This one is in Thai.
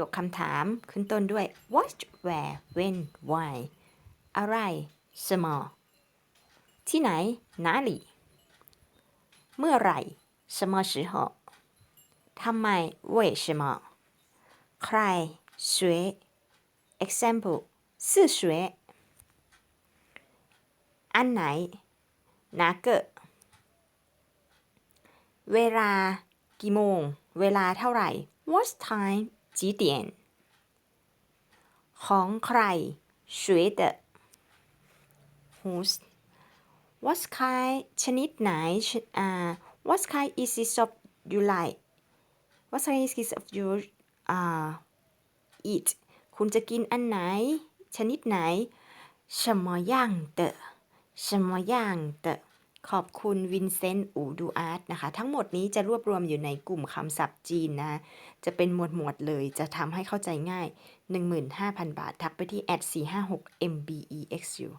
ยกคำถามขึ้นต้นด้วย what where when why อะไร什么ที่ไหน哪里เมื่อไหร่什么时候ทำไม为什么ใคร谁 example 是谁อันไหน哪个เวลากี่โมง เวลาเท่าไหร่ what time 几点ของใคร谁的 whose what kind ชนิดไหนชอ่า what kind is it of you like what kind is it of you อ่า eat คุณจะกินอันไหน ชนิดไหน什么样的什么样的 ขอบคุณวินเซนต์อูดูอาร์ตนะคะ ทั้งหมดนี้จะรวบรวมอยู่ในกลุ่มคำศัพท์จีนนะ จะเป็นหมวดหมวดๆเลยจะทำให้เข้าใจง่าย 15,000 บาท ทักไปที่ @456mbexu